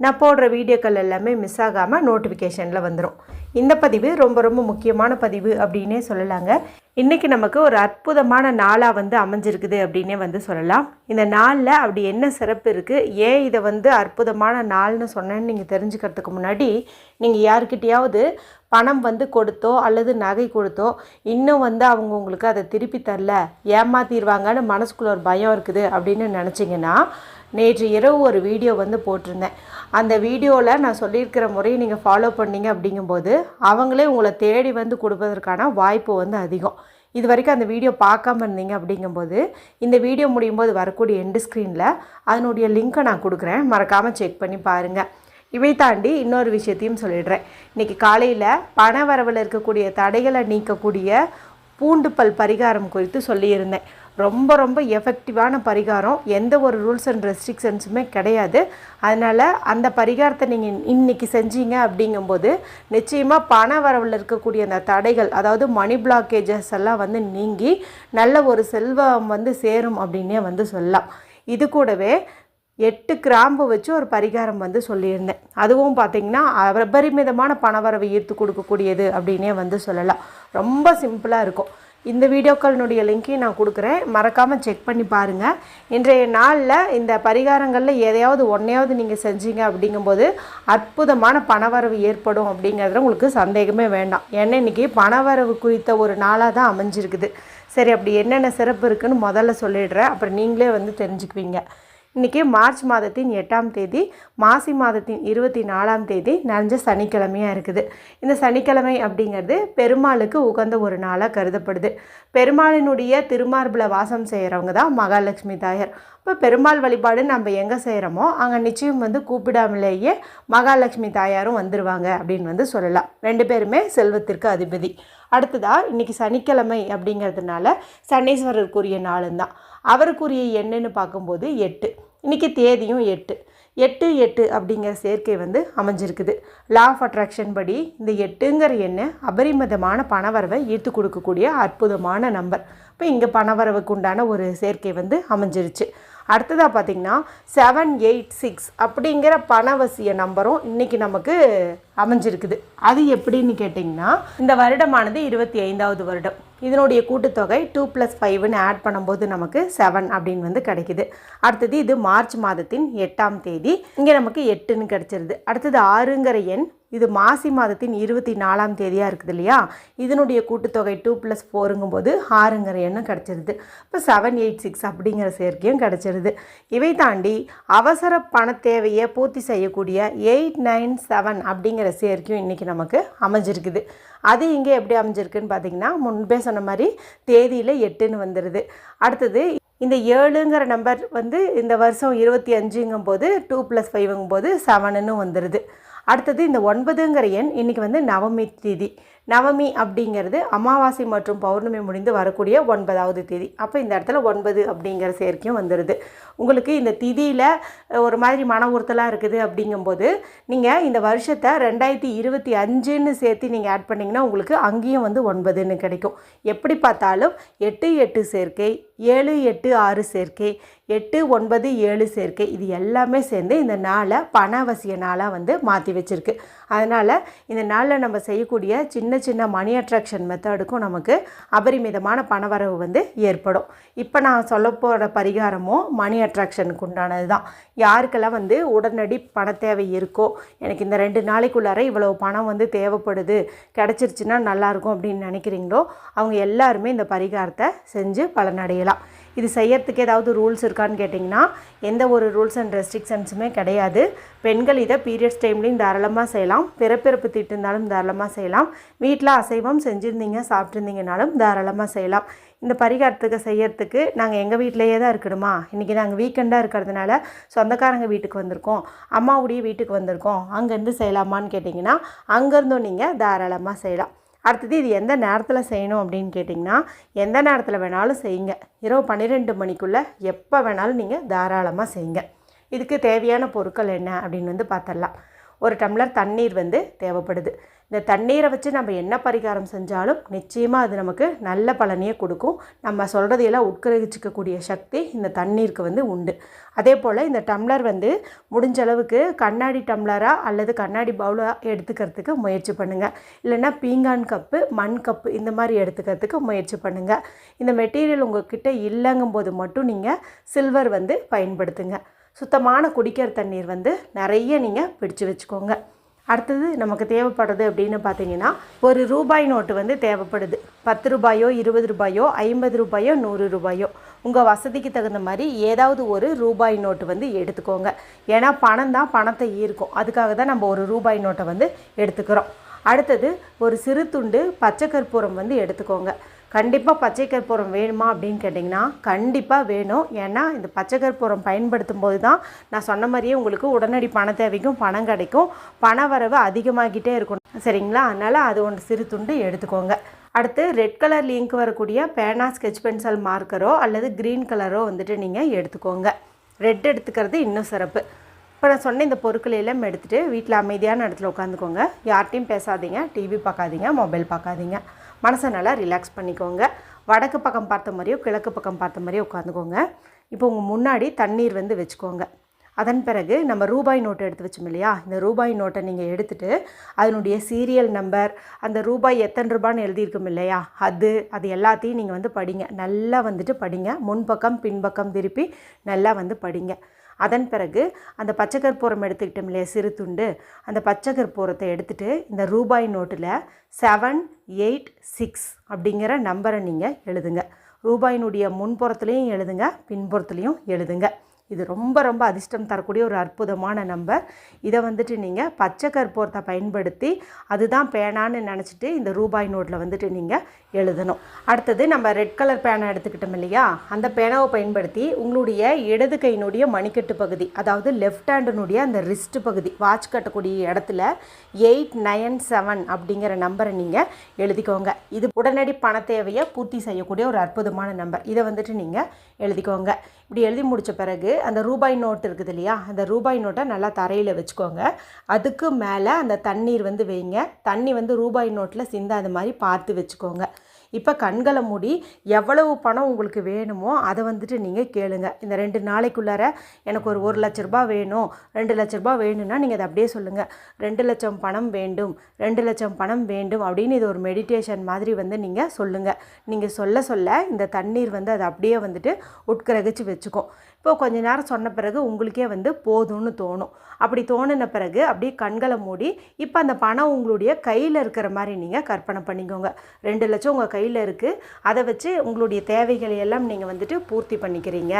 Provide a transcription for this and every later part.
நான் போடுற வீடியோக்கள் எல்லாமே மிஸ் ஆகாமல் நோட்டிஃபிகேஷனில் வந்துடும் இந்த பதிவு ரொம்ப ரொம்ப முக்கியமான பதிவு அப்படின்னே சொல்லலாங்க. இன்றைக்கி நமக்கு ஒரு அற்புதமான நாளாக வந்து அமைஞ்சிருக்குது அப்படின்னே வந்து சொல்லலாம். இந்த நாளில் அப்படி என்ன சிறப்பு இருக்குது ஏன் இதை வந்து அற்புதமான நாள்னு சொன்னேன்னு நீங்கள் தெரிஞ்சுக்கிறதுக்கு முன்னாடி நீங்கள் யாருக்கிட்டேயாவது பணம் வந்து கொடுத்தோ அல்லது நகை கொடுத்தோ இன்னும் வந்து அவங்க உங்களுக்கு அதை திருப்பி தரல ஏமாத்திடுவாங்கன்னு மனசுக்குள்ளே ஒரு பயம் இருக்குது அப்படின்னு நினச்சிங்கன்னா நேற்று இரவு ஒரு வீடியோ வந்து போட்டிருந்தேன். அந்த வீடியோவில் நான் சொல்லியிருக்கிற முறையை நீங்கள் ஃபாலோ பண்ணீங்க அப்படிங்கும்போது அவங்களே உங்களை தேடி வந்து கொடுப்பதற்கான வாய்ப்பு வந்து அதிகம். இது வரைக்கும் அந்த வீடியோ பார்க்காம இருந்தீங்க அப்படிங்கும்போது இந்த வீடியோ முடியும் போது வரக்கூடிய எண்டு ஸ்க்ரீனில் அதனுடைய லிங்க்கை நான் கொடுக்குறேன். மறக்காமல் செக் பண்ணி பாருங்கள் இவை தாண்டி இன்னொரு விஷயத்தையும் சொல்லிடுறேன். இன்றைக்கி காலையில் பண வரவில் இருக்கக்கூடிய தடைகளை நீக்கக்கூடிய பூண்டுப்பல் பரிகாரம் குறித்து சொல்லியிருந்தேன். ரொம்ப ரொம்ப எஃபெக்டிவான பரிகாரம். எந்த ஒரு ரூல்ஸ் அண்ட் ரெஸ்ட்ரிக்ஷன்ஸுமே கிடையாது. அதனால் அந்த பரிகாரத்தை நீங்கள் இன்றைக்கி செஞ்சீங்க அப்படிங்கும்போது நிச்சயமாக பண வரவில் இருக்கக்கூடிய அந்த தடைகள் அதாவது மணி பிளாக்கேஜஸ் எல்லாம் வந்து நீங்கி நல்ல ஒரு செல்வம் வந்து சேரும் அப்படின்னே வந்து சொல்லலாம். இது கூடவே எட்டு கிராம்பு வச்சு ஒரு பரிகாரம் வந்து சொல்லியிருந்தேன். அதுவும் பார்த்திங்கன்னா அபரிமிதமான பணவரவை ஈர்த்து கொடுக்கக்கூடியது அப்படின்னே வந்து சொல்லலாம். ரொம்ப சிம்பிளாக இருக்கும். இந்த வீடியோக்களினுடைய லிங்க்கையும் நான் கொடுக்குறேன். மறக்காமல் செக் பண்ணி பாருங்கள் இன்றைய நாளில் இந்த பரிகாரங்களில் எதையாவது ஒன்றையாவது நீங்கள் செஞ்சீங்க அப்படிங்கும்போது அற்புதமான பணவரவு ஏற்படும் அப்படிங்கிறதுல உங்களுக்கு சந்தேகமே வேண்டாம். ஏன்னா இன்றைக்கி பணவரவு குறித்த ஒரு நாளாக தான் அமைஞ்சிருக்குது. சரி அப்படி என்னென்ன சிறப்பு இருக்குதுன்னு முதல்ல சொல்லிடுறேன். அப்புறம் நீங்களே வந்து தெரிஞ்சுக்குவீங்க. இன்றைக்கி மார்ச் மாதத்தின் எட்டாம் தேதி மாசி மாதத்தின் இருபத்தி நாலாம் தேதி நஞ்ச சனிக்கிழமையாக இருக்குது. இந்த சனிக்கிழமை அப்படிங்கிறது பெருமாளுக்கு உகந்த ஒரு நாளாக கருதப்படுது. பெருமாளினுடைய திருமார்பில் வாசம் செய்கிறவங்க தான் மகாலட்சுமி தாயார். இப்போ பெருமாள் வழிபாடு நம்ம எங்கே செய்கிறோமோ அங்கே நிச்சயம் வந்து கூப்பிடாமலேயே மகாலட்சுமி தாயாரும் வந்துடுவாங்க அப்படின்னு வந்து சொல்லலாம். ரெண்டு பேருமே செல்வத்திற்கு அதிபதி. அடுத்ததாக இன்றைக்கி சனிக்கிழமை அப்படிங்கிறதுனால சனீஸ்வரருக்குரிய நாளும் தான் அவருக்குரிய எண்ணுன்னு பார்க்கும்போது எட்டு. இன்றைக்கி தேதியும் எட்டு. எட்டு எட்டு அப்படிங்கிற சேர்க்கை வந்து அமைஞ்சிருக்குது. லா ஆஃப் அட்ராக்ஷன் படி இந்த எட்டுங்கிற எண்ணெய் அபரிமிதமான பணவரவை ஈர்த்து கொடுக்கக்கூடிய அற்புதமான நம்பர். இப்போ இங்கே பணவரவுக்கு உண்டான ஒரு சேர்க்கை வந்து அமைஞ்சிருச்சு. அடுத்ததாக பார்த்திங்கன்னா செவன் எயிட் சிக்ஸ் அப்படிங்கிற பணவசிய நம்பரும் இன்றைக்கி நமக்கு அமைஞ்சிருக்குது. அது எப்படின்னு கேட்டிங்கன்னா இந்த வருடமானது இருபத்தி ஐந்தாவது வருடம். இதனுடைய கூட்டுத்தொகை டூ ப்ளஸ் ஃபைவ்னு ஆட் பண்ணும்போது நமக்கு செவன் அப்படின்னு வந்து கிடைக்குது. அடுத்தது இது மார்ச் மாதத்தின் எட்டாம் தேதி. இங்கே நமக்கு எட்டுன்னு கிடச்சிருது. அடுத்தது ஆறுங்கிற எண் இது மாசி மாதத்தின் இருபத்தி நாலாம் தேதியாக இருக்குது இல்லையா? இதனுடைய கூட்டுத்தொகை டூ ப்ளஸ் ஃபோருங்கும்போது ஆறுங்கிற எண்ணும் கிடச்சிருது. இப்போ செவன் எயிட் சிக்ஸ் அப்படிங்கிற சேர்க்கையும் கிடச்சிருது. இவை தாண்டி அவசர பண தேவையை பூர்த்தி செய்யக்கூடிய எயிட் நைன் செவன் அப்படிங்கிற சேர்க்கையும் இன்றைக்கி நமக்கு அமைஞ்சிருக்குது. அது இங்கே எப்படி அமைஞ்சிருக்குன்னு பார்த்தீங்கன்னா முன்பே சொன்ன மாதிரி தேதியில் எட்டுன்னு வந்துடுது அடுத்தது இந்த ஏழுங்கிற நம்பர் வந்து இந்த வருஷம் இருபத்தி அஞ்சுங்கும் போது டூ ப்ளஸ் ஃபைவுங்கும் போது செவனுன்னு வந்துடுது அடுத்தது இந்த ஒன்பதுங்கிற எண் இன்றைக்கி வந்து நவமி தேதி. நவமி அப்படிங்கிறது அமாவாசை மற்றும் பௌர்ணமி முடிந்து வரக்கூடிய ஒன்பதாவது தேதி. அப்போ இந்த இடத்துல ஒன்பது அப்படிங்கிற சேர்க்கையும் வந்துடுது உங்களுக்கு இந்த திதியில் ஒரு மாதிரி மன உறுத்தலாக இருக்குது அப்படிங்கும்போது நீங்கள் இந்த வருஷத்தை ரெண்டாயிரத்தி இருபத்தி அஞ்சுன்னு சேர்த்து நீங்கள் ஆட் பண்ணிங்கன்னா உங்களுக்கு அங்கேயும் வந்து ஒன்பதுன்னு கிடைக்கும். எப்படி பார்த்தாலும் எட்டு எட்டு சேர்க்கை ஏழு எட்டு ஆறு சேர்க்கை எட்டு ஒன்பது ஏழு சேர்க்கை. இது எல்லாமே சேர்ந்து இந்த நாளை பணவசிய நாளாக வந்து மாற்றி வச்சுருக்கு. அதனால் இந்த நாளில் நம்ம செய்யக்கூடிய சின்ன சின்ன மணி அட்ராக்ஷன் மெத்தடுக்கும் நமக்கு அபரிமிதமான பணவரவு வந்து ஏற்படும். இப்போ நான் சொல்ல போகிற பரிகாரமும் மணி அட்ராக்ஷனுக்கு உண்டானது தான் யாருக்கெல்லாம் வந்து உடனடி பண தேவை இருக்கோ எனக்கு இந்த ரெண்டு நாளைக்குள்ளார இவ்வளோ பணம் வந்து தேவைப்படுது கிடச்சிருச்சுன்னா நல்லாயிருக்கும் அப்படின்னு நினைக்கிறீங்களோ அவங்க எல்லாருமே இந்த பரிகாரத்தை செஞ்சு பலனடையலாம். இது செய்யறதுக்கு ஏதாவது ரூல்ஸ் இருக்கான்னு கேட்டிங்கன்னா எந்த ஒரு ரூல்ஸ் அண்ட் ரெஸ்ட்ரிக்ஷன்ஸுமே கிடையாது. பெண்கள் இதை பீரியட்ஸ் டைம்லேயும் தாராளமாக செய்யலாம். பிறப்பிறப்பு திட்டிருந்தாலும் தாராளமாக செய்யலாம். வீட்டில் அசைவம் செஞ்சுருந்தீங்க சாப்பிட்ருந்தீங்கனாலும் தாராளமாக செய்யலாம். இந்த பரிகாரத்துக்கு செய்யறதுக்கு நாங்கள் எங்கள் வீட்டிலையே தான் இருக்கணுமா? இன்றைக்கி நாங்கள் வீக்கெண்டாக இருக்கிறதுனால சொந்தக்காரங்க வீட்டுக்கு வந்திருக்கோம். அம்மாவுடைய வீட்டுக்கு வந்திருக்கோம். அங்கேருந்து செய்யலாமான்னு கேட்டிங்கன்னா அங்கேருந்தும் நீங்கள் தாராளமாக செய்யலாம். அடுத்தது இது எந்த நேரத்தில் செய்யணும் அப்படின்னு கேட்டிங்கன்னா எந்த நேரத்தில் வேணாலும் செய்யுங்க. இரவு பன்னிரெண்டு மணிக்குள்ளே எப்போ வேணாலும் நீங்கள் தாராளமாக செய்யுங்க. இதுக்கு தேவையான பொருட்கள் என்ன அப்படின்னு வந்து பார்த்துடலாம். ஒரு டம்ளர் தண்ணீர் வந்து தேவைப்படுது. இந்த தண்ணீரை வச்சு நம்ம என்ன பரிகாரம் செஞ்சாலும் நிச்சயமாக அது நமக்கு நல்ல பலனையே கொடுக்கும். நம்ம சொல்கிறதையெல்லாம் உட்கிரகிச்சிக்கக்கூடிய சக்தி இந்த தண்ணீருக்கு வந்து உண்டு. அதே போல் இந்த டம்ளர் வந்து முடிஞ்ச அளவுக்கு கண்ணாடி டம்ளராக அல்லது கண்ணாடி பவுலாக எடுத்துக்கிறதுக்கு முயற்சி பண்ணுங்கள் இல்லைன்னா பீங்கான் கப்பு மண் கப்பு இந்த மாதிரி எடுத்துக்கிறதுக்கு முயற்சி பண்ணுங்கள் இந்த மெட்டீரியல் உங்கள்கிட்ட இல்லைங்கும் போது மட்டும் நீங்கள் சில்வர் வந்து பயன்படுத்துங்க. சுத்தமான குடிக்கிற தண்ணீர் வந்து நிறைய நீங்கள் பிடிச்சு வச்சுக்கோங்க. அடுத்தது நமக்கு தேவைப்படுறது அப்படின்னு பார்த்தீங்கன்னா ஒரு ரூபாய் நோட்டு வந்து தேவைப்படுது. பத்து ரூபாயோ இருபது ரூபாயோ ஐம்பது ரூபாயோ நூறு ரூபாயோ. உங்கள் வசதிக்கு தகுந்த மாதிரி ஏதாவது ஒரு ரூபாய் நோட்டு வந்து எடுத்துக்கோங்க. ஏன்னா பணம் தான் பணத்தை ஈர்க்கும். அதுக்காக தான் நம்ம ஒரு ரூபாய் நோட்டை வந்து எடுத்துக்கிறோம். அடுத்தது ஒரு சிறு துண்டு பச்சை கற்பூரம் வந்து எடுத்துக்கோங்க. கண்டிப்பாக பச்சை கற்பூரம் வேணுமா அப்படின்னு கேட்டிங்கன்னா கண்டிப்பாக வேணும். ஏன்னா இந்த பச்சை கற்பூரம் பயன்படுத்தும் போது தான் நான் சொன்ன மாதிரியே உங்களுக்கு உடனடி பண தேவைக்கும் பணம் கிடைக்கும். பண வரவு அதிகமாகிட்டே இருக்கும். சரிங்களா? அதனால் அது ஒன்று சிறு துண்டு எடுத்துக்கோங்க. அடுத்து ரெட் கலர் லிங்க் வரக்கூடிய பேனா ஸ்கெச் பென்சில் மார்க்கரோ அல்லது க்ரீன் கலரோ வந்துட்டு நீங்கள் எடுத்துக்கோங்க. ரெட் எடுத்துக்கிறது இன்னும் சிறப்பு. இப்போ நான் சொன்ன இந்த பொருட்களை எல்லாம் எடுத்துகிட்டு வீட்டில் அமைதியான இடத்துல உட்காந்துக்கோங்க. யார்ட்டையும் பேசாதீங்க. டிவி பார்க்காதீங்க. மொபைல் பார்க்காதீங்க. மனசை நல்லா ரிலாக்ஸ் பண்ணிக்கோங்க. வடக்கு பக்கம் பார்த்த மாதிரியோ கிழக்கு பக்கம் பார்த்த மாதிரியோ உட்காந்துக்கோங்க. இப்போ உங்கள் முன்னாடி தண்ணீர் வந்து வச்சுக்கோங்க. அதன் பிறகு நம்ம ரூபாய் நோட்டை எடுத்து வச்சோம் இல்லையா? இந்த ரூபாய் நோட்டை நீங்கள் எடுத்துகிட்டு அதனுடைய சீரியல் நம்பர் அந்த ரூபாய் எத்தனை ரூபான்னு எழுதியிருக்கும் இல்லையா? அது அது எல்லாத்தையும் நீங்கள் வந்து படிங்க. நல்லா வந்துட்டு படிங்க. முன்பக்கம் பின்பக்கம் திருப்பி நல்லா வந்து படிங்க. அதன் பிறகு அந்த பச்சை கற்பூரம் எடுத்துக்கிட்டோம் இல்லையா சிறு துண்டு அந்த பச்சை கற்பூரத்தை எடுத்துகிட்டு இந்த ரூபாய் நோட்டில் செவன் எயிட் சிக்ஸ் அப்படிங்கிற நம்பரை நீங்கள் எழுதுங்க. ரூபாயினுடைய முன்புறத்துலேயும் எழுதுங்க பின்புறத்துலேயும் எழுதுங்க. இது ரொம்ப ரொம்ப அதிர்ஷ்டம் தரக்கூடிய ஒரு அற்புதமான நம்பர் இதை வந்துட்டு நீங்கள் பச்சை கற்பூரத்தை பயன்படுத்தி அதுதான் பேனான்னு நினச்சிட்டு இந்த ரூபாய் நோட்டில் வந்துட்டு நீங்கள் எழுதணும். அடுத்தது நம்ம ரெட் கலர் பேனை எடுத்துக்கிட்டோம் இல்லையா? அந்த பேனாவை பயன்படுத்தி உங்களுடைய இடது கையினுடைய மணிக்கட்டு பகுதி அதாவது லெஃப்ட் ஹேண்டினுடைய அந்த ரிஸ்ட் பகுதி வாட்ச் கட்டக்கூடிய இடத்துல எயிட் நயன் செவன் அப்படிங்கிற நம்பரை நீங்கள் எழுதிக்கோங்க. இது உடனடி பண தேவையை பூர்த்தி செய்யக்கூடிய ஒரு அற்புதமான நம்பர் இதை வந்துட்டு நீங்கள் எழுதிக்கோங்க. இப்படி எழுதி முடித்த பிறகு அந்த ரூபாய் நோட் இருக்குது இல்லையா? அந்த ரூபாய் நோட்டை நல்லா தரையில் வச்சுக்கோங்க. அதுக்கு மேலே அந்த தண்ணீர் வந்து வைங்க. தண்ணி வந்து ரூபாய் நோட்டில் சிந்தாத மாதிரி பார்த்து வச்சுக்கோங்க. இப்போ கண்களை மூடி எவ்வளவு பணம் உங்களுக்கு வேணுமோ அதை வந்துட்டு நீங்கள் கேளுங்க. இந்த ரெண்டு நாளைக்குள்ளார எனக்கு ஒரு ஒரு லட்ச ரூபா வேணும். ரெண்டு லட்ச ரூபா வேணும்னா நீங்கள் அதை அப்படியே சொல்லுங்கள் ரெண்டு லட்சம் பணம் வேண்டும். ரெண்டு லட்சம் பணம் வேண்டும் அப்படின்னு இது ஒரு மெடிடேஷன் மாதிரி வந்து நீங்கள் சொல்லுங்கள் நீங்கள் சொல்ல சொல்ல இந்த தண்ணீர் வந்து அதை அப்படியே வந்துட்டு உட்கிரகிச்சு வச்சுக்கும். இப்போ கொஞ்ச நேரம் சொன்ன பிறகு உங்களுக்கே வந்து போதும்னு தோணும். அப்படி தோணின பிறகு அப்படியே கண்களை மூடி இப்போ அந்த பணம் உங்களுடைய கையில் இருக்கிற மாதிரி நீங்கள் கற்பனை பண்ணிக்கோங்க. ரெண்டு லட்சம் உங்கள் கையில் இருக்குது அதை வச்சு உங்களுடைய தேவைகளை எல்லாம் நீங்கள் வந்துட்டு பூர்த்தி பண்ணிக்கிறீங்க.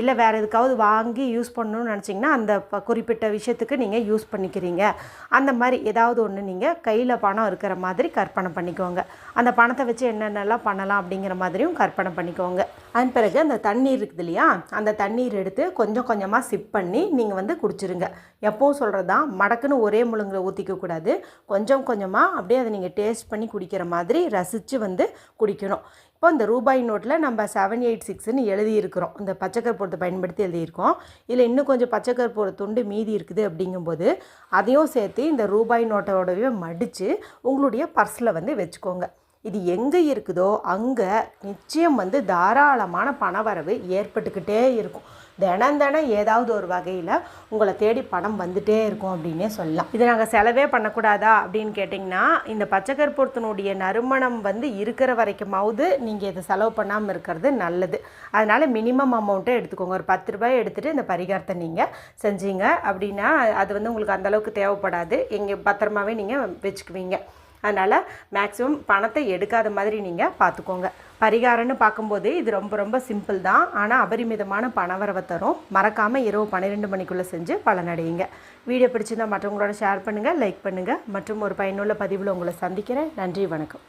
இல்லை வேறு எதுக்காவது வாங்கி யூஸ் பண்ணணும்னு நினச்சிங்கன்னா அந்த குறிப்பிட்ட விஷயத்துக்கு நீங்கள் யூஸ் பண்ணிக்கிறீங்க. அந்த மாதிரி ஏதாவது ஒன்று நீங்கள் கையில் பணம் இருக்கிற மாதிரி கற்பனை பண்ணிக்கோங்க. அந்த பணத்தை வச்சு என்னென்னலாம் பண்ணலாம் அப்படிங்கிற மாதிரியும் கற்பனை பண்ணிக்கோங்க. அதன் பிறகு அந்த தண்ணீர் இருக்குது இல்லையா? அந்த தண்ணீர் எடுத்து கொஞ்சம் கொஞ்சமாக சிப் பண்ணி நீங்கள் வந்து குடிச்சிருங்க. எப்போவும் சொல்கிறது தான் மடக்குன்னு ஒரே முழுங்கில் ஊற்றிக்கக்கூடாது கொஞ்சம் கொஞ்சமாக அப்படியே அதை நீங்கள் டேஸ்ட் பண்ணி குடிக்கிற மாதிரி ரசித்து வந்து குடிக்கணும். இப்போ இந்த ரூபாய் நோட்டில் நம்ம செவன் எயிட் சிக்ஸ்னு எழுதியிருக்கிறோம். இந்த பச்சைக்கற்பூரத்தை பயன்படுத்தி எழுதியிருக்கோம். இதில் இன்னும் கொஞ்சம் பச்சைக்கற்பூர துண்டு மீதி இருக்குது அப்படிங்கும்போது அதையும் சேர்த்து இந்த ரூபாய் நோட்டோடவே மடித்து உங்களுடைய பர்ஸில் வந்து வச்சுக்கோங்க. இது எங்கே இருக்குதோ அங்கே நிச்சயம் வந்து தாராளமான பணவரவு ஏற்பட்டுக்கிட்டே இருக்கும். தினம் தினம் ஏதாவது ஒரு வகையில் உங்களை தேடி பணம் வந்துட்டே இருக்கும் அப்படின்னே சொல்லலாம். இதை நாங்கள் செலவே பண்ணக்கூடாதா அப்படின்னு கேட்டிங்கன்னா இந்த பச்சைக்கற்பூரத்தினுடைய நறுமணம் வந்து இருக்கிற வரைக்குமாவது நீங்கள் இதை செலவு பண்ணாமல் இருக்கிறது நல்லது. அதனால் மினிமம் அமௌண்ட்டை எடுத்துக்கோங்க. ஒரு பத்து ரூபாய் எடுத்துகிட்டு இந்த பரிகாரத்தை நீங்கள் செஞ்சீங்க அப்படின்னா அது வந்து உங்களுக்கு அந்தளவுக்கு தேவைப்படாது. எங்கே பத்திரமாவே நீங்கள் வச்சுக்குவீங்க. அதனால் மேக்ஸிமம் பணத்தை எடுக்காத மாதிரி நீங்கள் பார்த்துக்கோங்க பரிகாரம்னு பார்க்கும்போது இது ரொம்ப ரொம்ப சிம்பிள் தான். ஆனால் அபரிமிதமான பணவரவை தரும். மறக்காமல் இரவு பன்னிரெண்டு மணிக்குள்ளே செஞ்சு பலனடையுங்க. வீடியோ பிடிச்சிருந்தால் மற்றவங்களோட ஷேர் பண்ணுங்கள் லைக் பண்ணுங்கள் மற்றும் ஒரு பயனுள்ள பதிவில் உங்களை சந்திக்கிறேன். நன்றி வணக்கம்.